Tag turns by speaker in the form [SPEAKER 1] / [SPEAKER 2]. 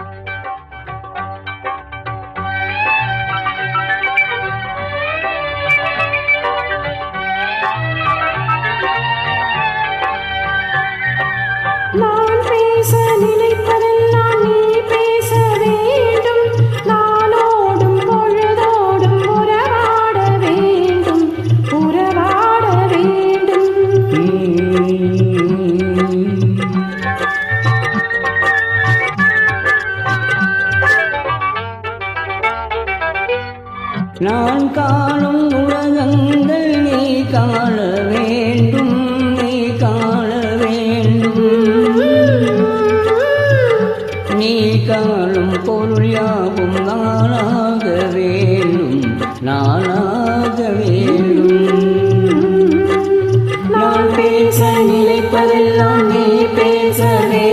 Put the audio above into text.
[SPEAKER 1] Thank you.
[SPEAKER 2] நான் காணும் உலகங்கள் நீ காண வேண்டும் நீ காண வேண்டும். நீ காணும் பொருள் யாவும் நானாக வேண்டும் நானாக வேண்டும். நான் பேச நினைப்பதெல்லாம் நீ பேசவே